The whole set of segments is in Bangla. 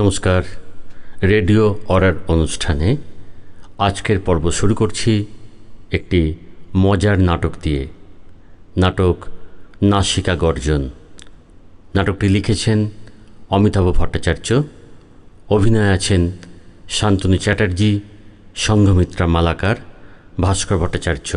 নমস্কার। রেডিও অরার অনুষ্ঠানে আজকের পর্ব শুরু করছি একটি মজার নাটক দিয়ে। নাটক নাসিকা গর্জন। নাটকটি লিখেছেন অমিতাভ ভট্টাচার্য, অভিনয় আছেন শান্তনু চ্যাটার্জি সংঘমিত্রা মালাকার, ভাস্কর ভট্টাচার্য।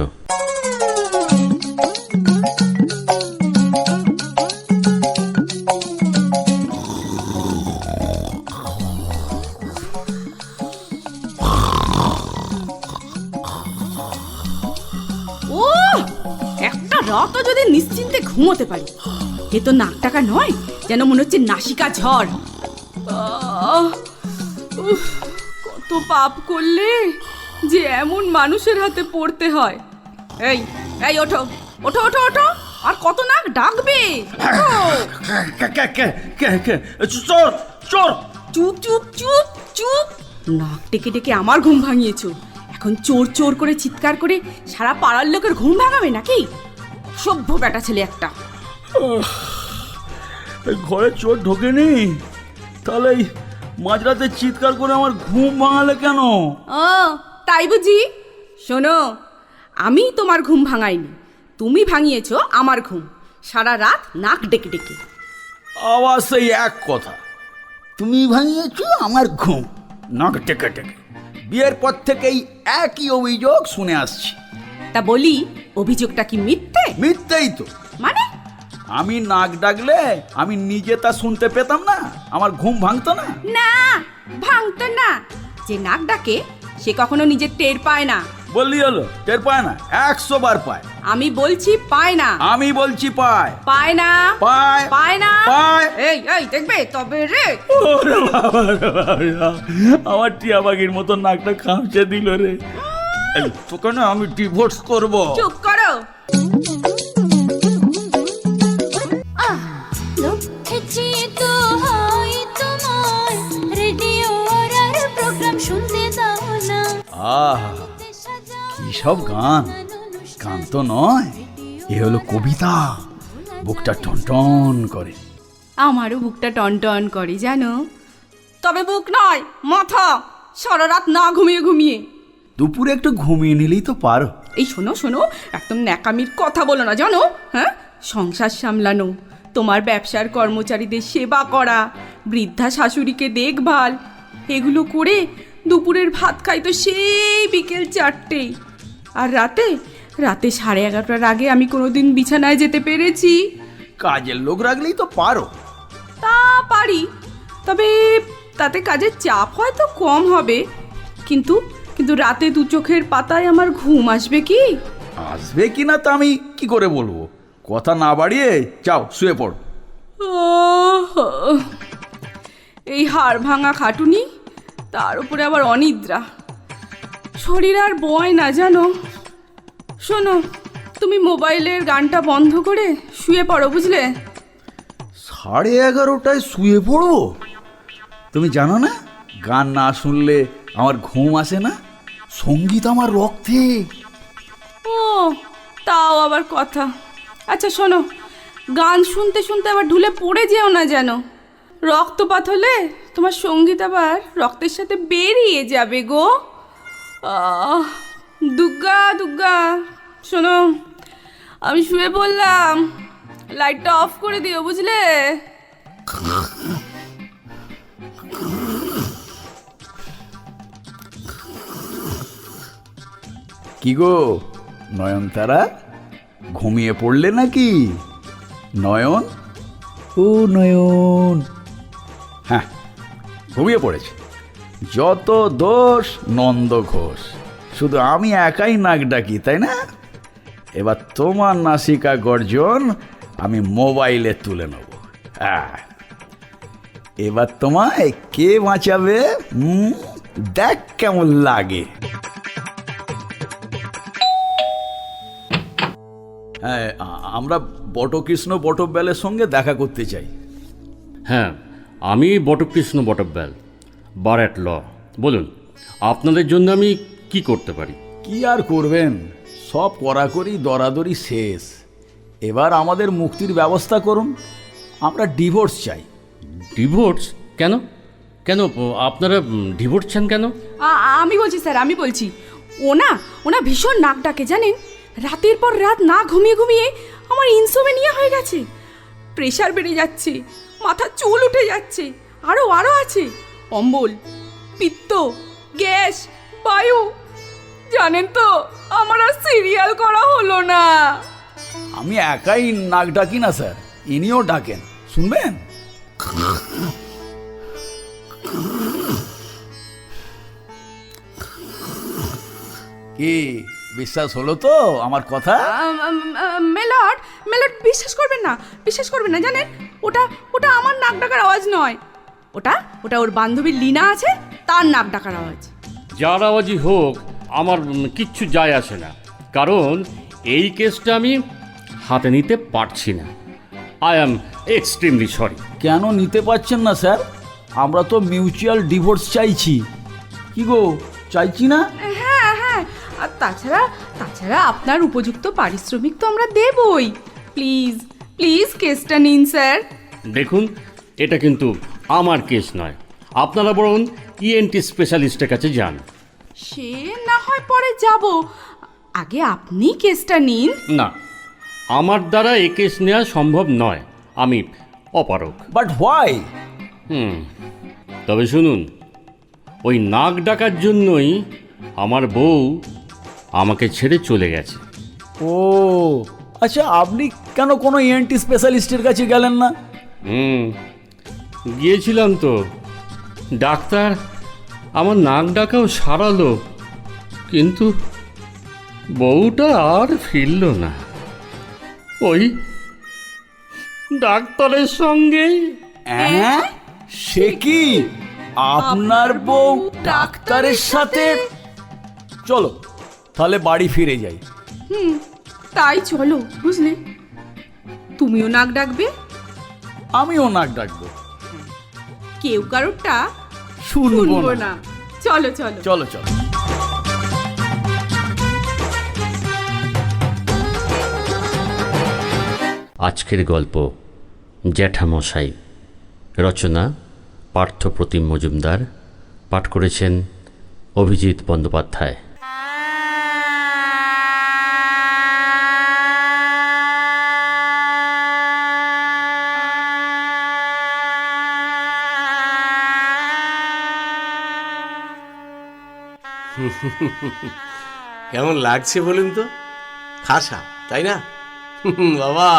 রাতও নিশ্চিন্তে ঘুমোতে পারি। এ তো নাক টাকা নয় যেন মনে হচ্ছে নাসিকা ঝড়। কত পাপ করলে যে এমন মানুষের হাতে পড়তে হয়। এই এই ওঠো ওঠো ওঠো ওঠো আর কত নাক ডাকবে? চোর চোর। চুপ চুপ চুপ চুপ। নাক ডেকে ডেকে আমার ঘুম ভাঙিয়েছো। এখন চোর চোর করে চিৎকার করে সারা পাড়ার লোকের ঘুম ভাঙাবে নাকি? সভ্য বেটা ছেলে একটা। ঘরে চোর ঢোকে ঢোকেনি? তাহলে মাঝরাতে চিৎকার করে আমার ঘুম ভাঙালে কেন? ও তাই বুঝি? শোনো আমি তোমার ঘুম ভাঙাইনি। তুমি ভাঙিয়েছ আমার ঘুম। সারা রাত নাক ডেকে ডেকে। আবার সেই এক কথা। তুমি ভাঙিয়েছ আমার ঘুম। নাক ডেকে ডেকে। বিয়ের পর থেকেই একই অভিযোগ শুনে আসছি। তা বলি অভিযোগটা কি মিথ্যে? মিথ্যেই তো। মানে? আমি নাক ডাকলে আমি নিজে তা শুনতে পেতাম না আমার ঘুম ভাঙতো না। না ভাঙতো না। যে নাক ডাকে সে কখনো নিজের টের পায় না। বললি হলো টের পায় না একশো বার পায়। আমি বলছি পায় না। আমি বলছি পায়। পায় না। পায়। পায় না। পায়। এই এই দেখবে তবে রে। ওরে বাবা আমার টিয়া পাখির মতো নাকটা খামচে দিল রে। এই, তোকে না আমি ডিভোর্স করব। চুপ করো। আহ কি সব গান? গান তো নয় এ হলো কবিতা। বুকটা টনটন করে। আমারও বুকটা টনটন করে জানো? তবে বুক নয় মাথা। সারা রাত না ঘুমিয়ে ঘুমিয়ে। দুপুরে একটু ঘুমিয়ে নিলেই তো পারো। এই শোনো শোনো একদম ন্যাকামির কথা বলো না জানো? হ্যাঁ? সংসার সামলানো তোমার ব্যবসার কর্মচারীদের সেবা করা বৃদ্ধা শাশুড়িকে দেখভাল এগুলো করে দুপুরের ভাত খাই তো সেই বিকেল চারটেই আর রাতে? রাতে সাড়ে এগারোটার আগে আমি কোনোদিন বিছানায় যেতে পেরেছি। কাজের লোক রাখলেই তো পারো। তা পারি তবে তাতে কাজের চাপ হয়তো কম হবে। কিন্তু কিন্তু রাতে দু চোখের পাতায় আমার ঘুম আসবে কি? আসবে কি না তা আমি কি করে বলব? কথা না বাড়িয়ে যাও শুয়ে পড়ো! এই হাড় ভাঙা খাটুনি তার উপরে আবার অনিদ্রা। শরীর আর বয় না জানো? শোনো তুমি মোবাইলের গানটা বন্ধ করে শুয়ে পড়ো বুঝলে? সাড়ে এগারোটায় শুয়ে পড়ব তুমি জানো না? গান না শুনলে আমার ঘুম আসে না? সংগীত আমার রক্তে। ও, তাও আবার কথা। আচ্ছা শোনো, গান শুনতে শুনতে আবার ঢুলে পড়ে যেও না যেন। রক্তপাত হলে তোমার সংগীত আবার রক্তের সাথে বেরিয়ে যাবে গো। দুগ্গা দুগ্গা, শোনো, আমি শুয়ে পড়লাম। লাইটটা অফ করে দিও, বুঝলে? কি গো? নয়নতারা ঘুমিয়ে পড়লে নাকি? নয়ন? ও নয়ন। হ্যাঁ ঘুমিয়ে পড়েছে। যত দোষ নন্দ ঘোষ। শুধু আমি একাই নাক ডাকি তাই না? এবার তোমার নাসিকা গর্জন আমি মোবাইলে তুলে নেব। হ্যাঁ। এবার তোমায় কে বাঁচাবে? দেখ কেমন লাগে। আমরা বটকৃষ্ণ বটব্যালের সঙ্গে দেখা করতে চাই। হ্যাঁ আমি বটকৃষ্ণ বটব্যাল বারাট ল। বলুন আপনাদের জন্য আমি কি করতে পারি? কি আর করবেন? সব কড়াকড়ি দরাদরি শেষ। এবার আমাদের মুক্তির ব্যবস্থা করুন। আমরা ডিভোর্স চাই। ডিভোর্স? কেন? কেন আপনারা ডিভোর্স চান কেন? আমি বলছি স্যার আমি বলছি। ও না ওনা ভীষণ নাক ডাকে জানেন? রাতের পর রাত না ঘুমিয়ে ঘুমিয়ে আমার ইনসোমেনিয়া হয়ে গেছে। প্রেশার বেড়ে যাচ্ছে মাথার চুল উঠে যাচ্ছে আরও আরও আছে। অম্বল, পিত্ত, গ্যাস, বায়ু। জানেন তো, আমার আর সিরিয়াল করা হলো না। আমি একাই নাক ডাকি না, স্যার। ইনিও ডাকেন। শুনবেন? কি? বিশ্বাস হলো তো আমার কথা? মেলট মেলট বিশ্বাস করবেন না বিশ্বাস করবেন না জানেন? ওটা ওটা আমার নাক ডাকার আওয়াজ নয়। ওটা ওটা ওর বান্ধবী লিনা আছে তার নাক ডাকার আওয়াজ। যার আওয়াজই হোক আমার কিচ্ছু যায় আসে না। কারণ এই কেসটা আমি হাতে নিতে পারছি না। আই অ্যাম এক্সট্রিমলি সরি কেন নিতে পারছেন না স্যার? আমরা তো মিউচুয়াল ডিভোর্স চাইছি। কি গো চাইছি না? আর তাছাড়া তাছাড়া আপনার উপযুক্ত পারিশ্রমিক তো আমরা দেবই। প্লিজ প্লিজ কেসটা নিন স্যার। দেখুন এটা কিন্তু আমার কেস নয়। আপনারা বরং ইএনটি স্পেশালিস্টের কাছে যান। সে না হয় পরে যাব। আগে আপনি কেসটা নিন। না আমার দ্বারা এ কেস নেওয়া সম্ভব নয়। আমি অপারক বাট হোয়াই হুম তবে শুনুন ওই নাক ডাকার জন্যই আমার বউ আমাকে ছেড়ে চলে গেছে। ও আচ্ছা আপনি কেন কোনো ইএনটি স্পেশালিস্টের কাছে গেলেন না? হুম গিয়েছিলাম তো। ডাক্তার আমার নাক ডাকাও সারালো কিন্তু বউটা আর ফিরল না। ওই ডাক্তারের সঙ্গেই। হ্যাঁ? সে কি? আপনার বউ ডাক্তারের সাথে? চলো তাহলে বাড়ি ফিরে যাই। হুম তাই চলো বুঝলে? তুমিও নাক ডাকবে? আমিও নাক ডাকবো। কেউ কারোরটা শুনব না। না। চলো চলো। চলো চলো। আজকের গল্প জ্যাঠামশাই। রচনা পার্থপ্রতিম মজুমদার। পাঠ করেছেন অভিজিৎ বন্দ্যোপাধ্যায়। কেমন লাগছে বলুন তো? খাসা, তাই না? বাবা,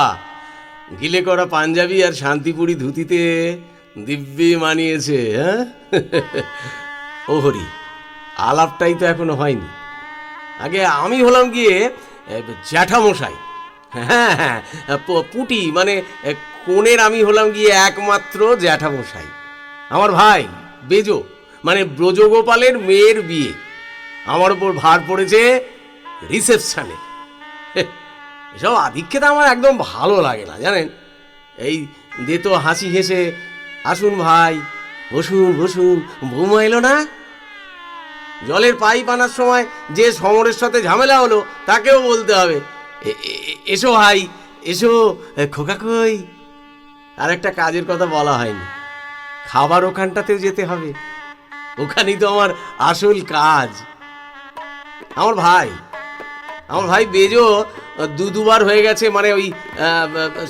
গিলে করা পাঞ্জাবি আর শান্তিপুরি ধুতিতে দিব্যি মানিয়েছে হ্যাঁ? ও হরি, আলাপটাই তো এখনও হয়নি। আগে আমি হলাম গিয়ে জ্যাঠামশাই হ্যাঁ হ্যাঁ পুটি মানে কোণের আমি হলাম গিয়ে একমাত্র জ্যাঠামশাই। আমার ভাই, বেজো মানে ব্রজগোপালের মেয়ের বিয়ে। আমার ওপর ভার পড়েছে রিসেপশনে এসব আধিক্যতা আমার একদম ভালো লাগে না, জানেন? এই দে তো হাসি হেসে, আসুন ভাই, বসুন বসুন, বৌমা এলো না? জলের পাইপ আনার সময় যে সমরের সাথে ঝামেলা হলো, তাকেও বলতে হবে এসো ভাই, এসো খোকা কই? আর একটা কাজের কথা বলা হয়নি। খাবার ওখানটাতেও যেতে হবে। ওখানেই তো আমার আসল কাজ। আমার ভাই আমার ভাই বেজো দু দুবার হয়ে গেছে মানে ওই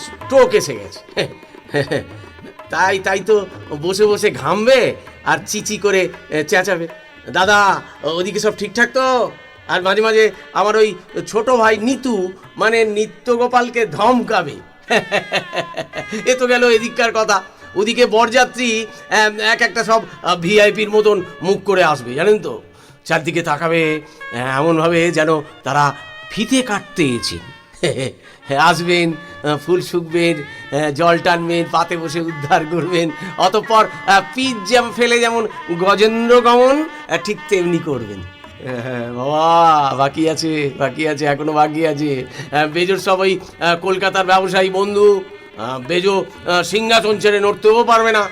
স্ট্রোক এসে গেছে। তাই তাই তো বসে বসে ঘামবে আর চিচি করে চেঁচাবে। দাদা, ওদিকে সব ঠিকঠাক তো? আর মাঝে মাঝে আমার ওই ছোট ভাই নিতু মানে নিত্যগোপালকে ধমকাবে। এ তো গেল এদিককার কথা। ওদিকে বরযাত্রী এক একটা সব ভিআইপির মতন মুখ করে আসবে, জানেন তো? চারদিকে তাকাবে আহ, এমনভাবে যেন তারা ফিতে কাটতে এসেছেন আসবেন ফুল শুকবেন জল টানবেন পাতে বসে উদ্ধার করবেন অতঃপর পিচ জ্যাম ফেলে যেমন গজেন্দ্র গমন ঠিক তেমনি করবেন। হ্যাঁ, বাবা বাকি আছে বাকি আছে এখনও বাকি আছে। বেজোর সব ওই কলকাতার ব্যবসায়ী বন্ধু। বেজো সিংহাসন ছেড়ে নড়তেও পারবে না।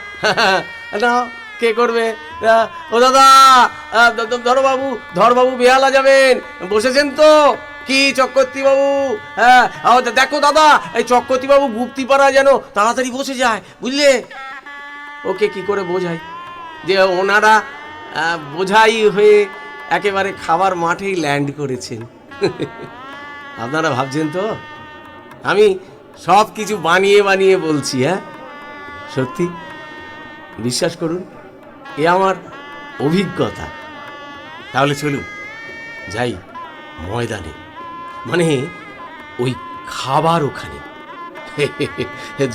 না কে করবে? ও দাদা ধরবাবু ধরবাবু বেহালা যাবেন। বসেছেন তো? কি চক্রবর্তী বাবু? হ্যাঁ দেখো দাদা, এই চক্রবর্তী বাবু গুপ্তিপাড়া যেন তাড়াতাড়ি বসে যায়, বুঝলে? ওকে কি করে বোঝাই যে ওনারা বোঝাই হয়ে একেবারে খাবার মাঠেই ল্যান্ড করেছেন। আপনারা ভাবছেন তো? আমি সব কিছু বানিয়ে বানিয়ে বলছি হ্যাঁ? সত্যি? বিশ্বাস করুন এ আমার অভিজ্ঞতা। তাহলে চলুন যাই ময়দানে। মানে ওই খাবার ওখানে।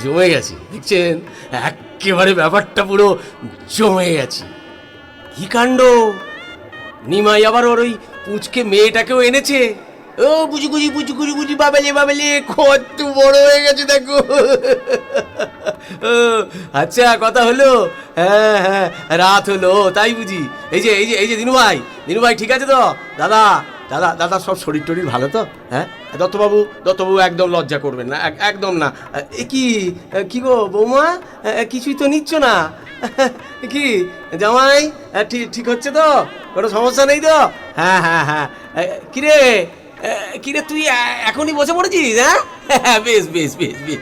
জমে গেছি, দেখছেন? একেবারে ব্যাপারটা পুরো জমে গেছে। কি কাণ্ড? নিমাই আবার ওর ওই পুচকে মেয়েটাকেও এনেছে? ও, বুঝি বুঝি বুঝি বুঝি বুঝি, বাবেলে বাবেলে, কত বড় হয়ে গেছে, দেখো। আচ্ছা কথা হলো হ্যাঁ হ্যাঁ রাত হলো, তাই বুঝি। এই যে এই যে এই যে দিনু ভাই দিনু ভাই ঠিক আছে তো? দাদা দাদা দাদা সব শরীর টরীর ভালো তো? হ্যাঁ? দত্তবাবু দত্তবাবু একদম লজ্জা করবেন না একদম না। এ কি কি গো বৌমা? কিছুই তো নিচ্ছ না। কি, জামাই ঠিক হচ্ছে তো? কোনো সমস্যা নেই তো? হ্যাঁ হ্যাঁ হ্যাঁ। কিরে কিরে তুই এখনই বসে পড়েছিস হ্যাঁ? হ্যাঁ বেশ বেশ বেশ বেশ।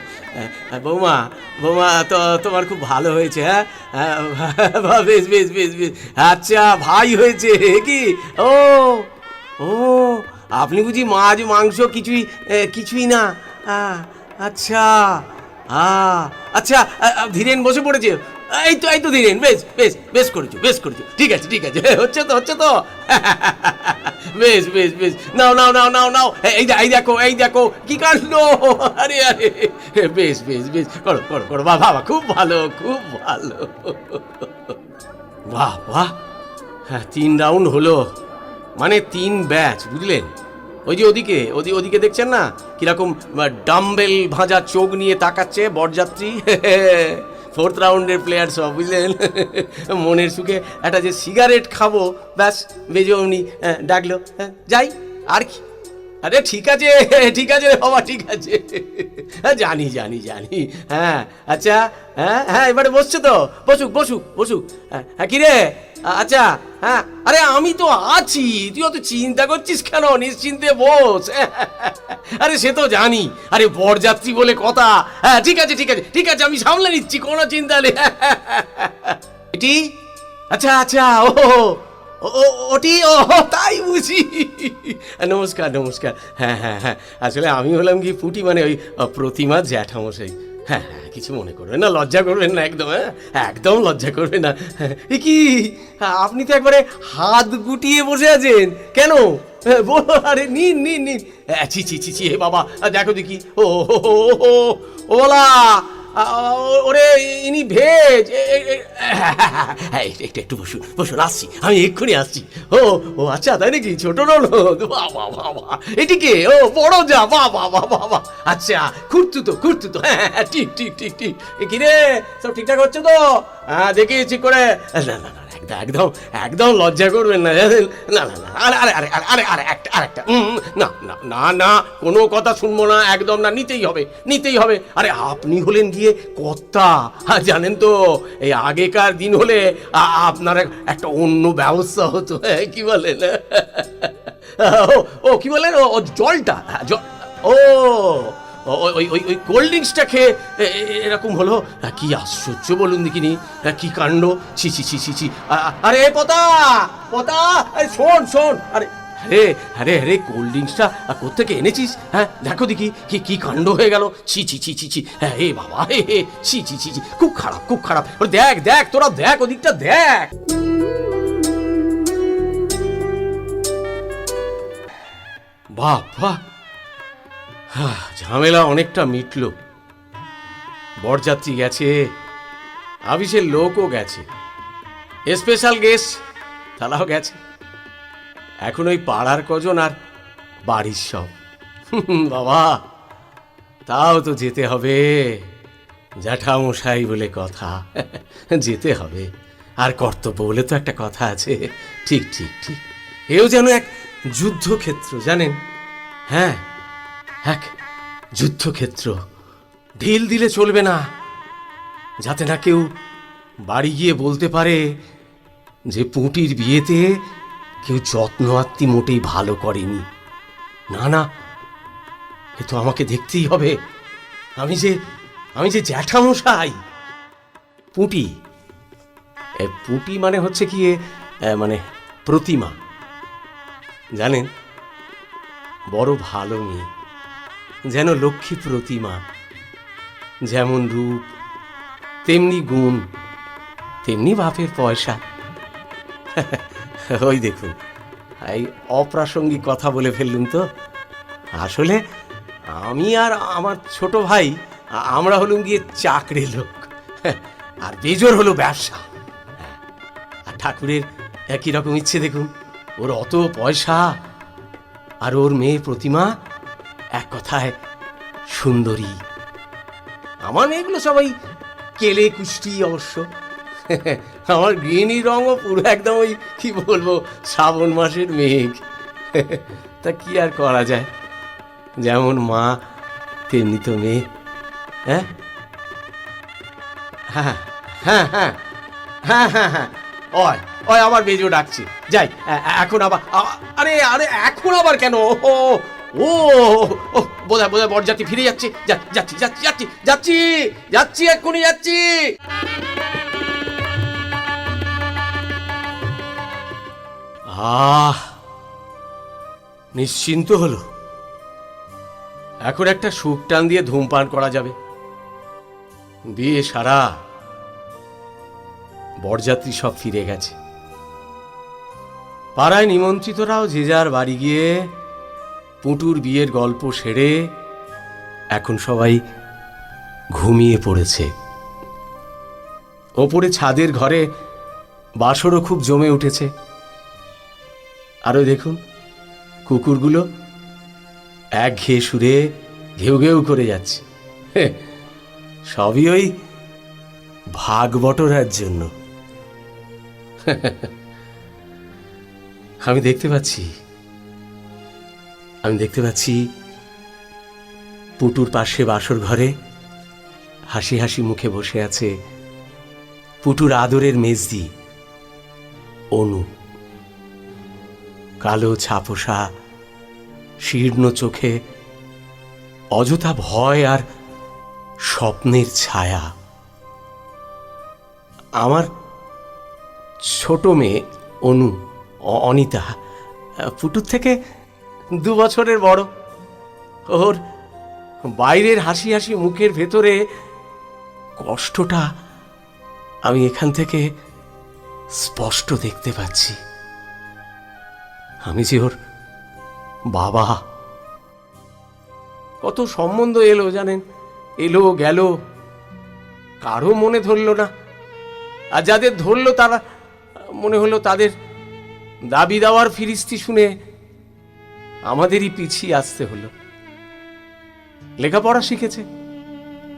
বৌমা বৌমা তো তোমার খুব ভালো হয়েছে হ্যাঁ? হ্যাঁ, বেশ বেশ বেশ বেশ। আচ্ছা ভাই হয়েছে কি? ও ও আপনি বুঝি মাছ মাংস কিছুই কিছুই না? আচ্ছা আচ্ছা ধীরেন বসে পড়েছে। এই তো এই তো ধীরেন বেশ বেশ বেশ করেছ বেশ করেছ। ঠিক আছে ঠিক আছে। হচ্ছে তো হচ্ছে তো। বেশ বেশ বেশ। নাও নাও নাও নাও নাও। এই এই দেখো এই দেখো, কি কাণ্ড। আরে আরে। বেশ বেশ বেশ। করো করো করো। বাহ বাবা খুব ভালো খুব ভালো। বাহ বাহ। হ্যাঁ তিন রাউন্ড হলো। মানে তিন ব্যাচ, বুঝলেন? ওই যে ওদিকে, ওদি, ওদিকে দেখছেন না? কীরকম ডাম্বেল ভাঁজা চোখ নিয়ে তাকাচ্ছে বরযাত্রী। ফোর্থ রাউন্ডের প্লেয়ার সব বুঝলেন? মনের সুখে একটা যে সিগারেট খাব ব্যাস বেজে অমনি ডাকলো হ্যাঁ, যাই আর কি? আরে ঠিক আছে ঠিক আছে বাবা ঠিক আছে। হ্যাঁ জানি জানি জানি। হ্যাঁ আচ্ছা হ্যাঁ হ্যাঁ এবারে বসছো তো? বসুক বসুক বসুক। হ্যাঁ হ্যাঁ কি রে? আচ্ছা হ্যাঁ আরে আমি তো আছি, তুই অত চিন্তা করছিস কেন? নিশ্চিন্তে বস। আরে সে তো জানি, আরে বরযাত্রী বলে কথা। হ্যাঁ ঠিক আছে ঠিক আছে ঠিক আছে, আমি সামলে নিচ্ছি, কোনো চিন্তা নেই। এটি? আচ্ছা আচ্ছা ও ওটি? ও তাই বুঝি। নমস্কার নমস্কার। হ্যাঁ হ্যাঁ হ্যাঁ আসলে আমি হলাম কি পুটি মানে ওই প্রতিমা জ্যাঠামশাই। হ্যাঁ হ্যাঁ কিছু মনে করবেন না লজ্জা করবেন না একদম হ্যাঁ একদম লজ্জা করবেন না হ্যাঁ, এ কি আপনি তো একবারে হাত গুটিয়ে বসে আছেন কেন হ্যাঁ, আরে নিন নিন নিন হ্যাঁ, ছি ছি ছি ছি হে বাবা দেখো দেখি ও ও, ওলা ওরে ইনি ভেজ হ্যাঁ, একটু একটু বসুন বসুন আসছি আমি এক্ষুনি আসছি। ও ও আচ্ছা তাই নাকি? ছোট ননদ বাবা বাবা এটিকে ও বড় যা বাবা বাবা বাবা আচ্ছা খুঁড়তু তো খুঁড়তু তো হ্যাঁ হ্যাঁ, ঠিক ঠিক ঠিক ঠিক। কিরে সব ঠিকঠাক হচ্ছে তো? হ্যাঁ দেখি ঠিক করে। না না না একদম একদম লজ্জা করবেন না জানেন? না না না আরে আরে আরে আরে আরে আরে একটা আরেকটা না না না না কোনো কথা শুনব না একদম না নিতেই হবে নিতেই হবে। আরে আপনি হলেন গিয়ে কর্তা হ্যাঁ, জানেন তো এই আগেকার দিন হলে আপনার একটা অন্য ব্যবস্থা হতো হ্যাঁ, কি বলেন? ও কি বলেন? ও জলটা হ্যাঁ, জল ও- ওই ওই ওই কোল্ড ড্রিঙ্কসটা খেয়ে এরকম হলো? কি আশ্চর্য বলুন দেখিনি? কি কাণ্ড? ছি ছি ছি ছি ছি। আরে পতা পতা, আরে শোন শোন। আরে আরে আরে আরে, কোল্ড ড্রিঙ্কসটা কোথেকে এনেছিস? হ্যাঁ দেখো দেখি, কি কি কাণ্ড হয়ে গেল? ছি ছি ছি ছি ছি। হ্যাঁ এ বাবা, হে হে, ছি ছি ছি ছি। খুব খারাপ খুব খারাপ। দেখ দেখ, তোরা দেখ, ওদিকটা দেখ। বাহ বাহ। ঝামেলা অনেকটা মিটলো। বরযাত্রী গেছে আবিসের লোকও গেছে। স্পেশাল গেস্ট তারাও গেছে। এখন ওই পাড়ার কজন আর বাড়ির সব। বাবা, তাও তো যেতে হবে। জ্যাঠামশাই বলে কথা। যেতে হবে। আর কর্তব্য বলে তো একটা কথা আছে। ঠিক ঠিক ঠিক। এও যেন এক যুদ্ধক্ষেত্র, জানেন? হ্যাঁ। এক যুদ্ধক্ষেত্র। ঢিল দিলে চলবে না। যাতে না কেউ বাড়ি গিয়ে বলতে পারে যে পুঁটির বিয়েতে কেউ যত্ন আত্মি মোটেই ভালো করেনি। না না, এ তো আমাকে দেখতেই হবে। আমি যে আমি যে জ্যাঠামশাই। পুঁটি পুঁটি মানে হচ্ছে কি মানে প্রতিমা। জানেন, বড় ভালো মেয়ে। যেন লক্ষ্মী প্রতিমা। যেমন রূপ, তেমনি গুণ, তেমনি বাপের পয়সা। ওই দেখুন, এই অপ্রাসঙ্গিক কথা বলে ফেললুম তো। আসলে আমি আর আমার ছোট ভাই, আমরা হলুম গিয়ে চাকরি লোক। আর বেজোর হলো ব্যবসা। আর ঠাকুরের একই রকম ইচ্ছে দেখুন, ওর অত পয়সা আর ওর মেয়ে প্রতিমা এক কথায় সুন্দরী। আমার মেয়েগুলো সবাই কেলে কুষ্টি অবশ্য। আমার গৃহিণী রঙও পুরো একদম ওই, কি বলব, শ্রাবণ মাসের মেঘ। তা কি আর করা যায়? যেমন মা, তেমনি তো মেয়ে। হ্যাঁ? হ্যাঁ হ্যাঁ হ্যাঁ হ্যাঁ হ্যাঁ হ্যাঁ ওই ওই আবার বেজো ডাকছে। যাই এখন আবার আরে আরে, এখন আবার কেন? ও ও ও, বোধহয় বোধহয় বরযাত্রী ফিরে যাচ্ছে। যাচ্ছি যাচ্ছি যাচ্ছি যাচ্ছি যাচ্ছি, এক্ষুনি যাচ্ছি। আহ, নিশ্চিন্ত হলো। এখন একটা সুখ টান দিয়ে ধূমপান করা যাবে। বিয়ে সারা বরযাত্রী সব ফিরে গেছে। পাড়ায় নিমন্ত্রিতরাও যে যার বাড়ি গিয়ে পুটুর বিয়ের গল্প সেরে এখন সবাই ঘুমিয়ে পড়েছে। ওপরে ছাদের ঘরে বাসরও খুব জমে উঠেছে। আরও দেখুন, কুকুরগুলো এক ঘেয়ে সুরে ঘেউ ঘেউ করে যাচ্ছে। সবই ওই ভাগ বটরার জন্য। আমি দেখতে পাচ্ছি আমি দেখতে পাচ্ছি পুটুর পাশে বাসর ঘরে হাসি হাসি মুখে বসে আছে পুটুর আদরের মেজদি, অনু। কালো ছাপোষা, শীর্ণ চোখে অযথা ভয় আর স্বপ্নের ছায়া। আমার ছোট মেয়ে, অনু অনিতা, পুটুর থেকে দু বছরের বড়। ওর বাইরের হাসি হাসি মুখের ভেতরে কষ্টটা আমি এখান থেকে স্পষ্ট দেখতে পাচ্ছি। আমি যে ওর বাবা। কত সম্বন্ধ এলো জানেন? এলো, গেল। কারও মনে ধরলো না। আর যাদের ধরলো তারা, মনে হলো তাদের দাবি দাওয়ার ফিরিস্তি শুনে আমাদেরই পিছিয়ে আসতে হলো। লেখাপড়া শিখেছে,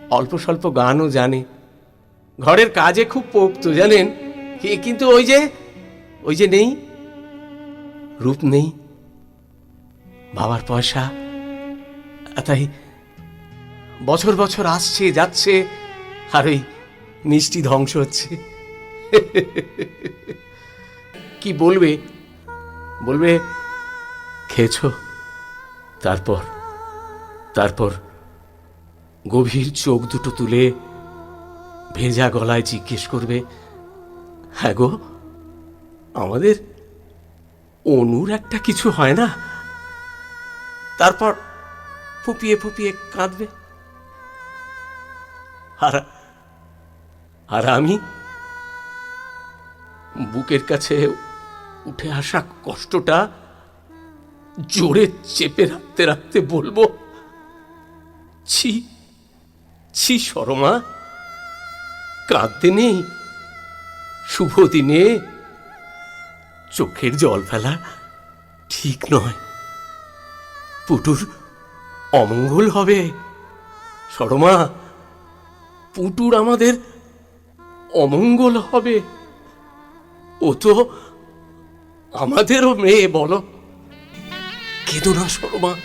অল্প স্বল্প গানও জানে। ঘরের কাজে খুব পোক্ত, জানেন? কিন্তু ওই যে ওই যে নেই, রূপ নেই, বাবার পয়সা তাই বছর বছর আসছে, যাচ্ছে, আর ওই মিষ্টি ধ্বংস হচ্ছে। কি বলবে? বলবে খেয়েছো? তারপর তারপর গভীর চোখ দুটো তুলে ভেজা গলায় জিজ্ঞেস করবে হ্যাঁ গো, আমাদের অনুর একটা কিছু হয় না? তারপর ফুপিয়ে ফুপিয়ে কাঁদবে। আর আর আমি বুকের কাছে উঠে আসা কষ্টটা জোরে চেপে রাখতে রাখতে বলব, ছি ছি সরমা কাঁদতে নেই, শুভ দিনে চোখের জল ফেলা ঠিক নয়। পুটুর অমঙ্গল হবে সরমা পুটুর আমাদের অমঙ্গল হবে। ও তো আমাদেরও মেয়ে বলো। কেঁদো না সরমা।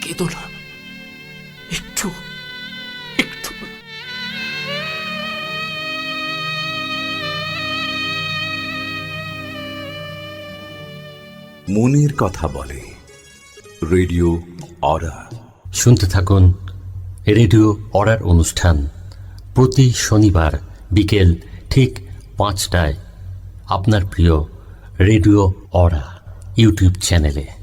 কেঁদো না। একটু একটু। মনের কথা বলে। Radio Aura. শুনতে থাকুন রেডিও অর্ডার অনুষ্ঠান প্রতি শনিবার বিকেল ঠিক পাঁচটায়। আপনার প্রিয় রেডিও অরা ইউটিউব চ্যানেলে।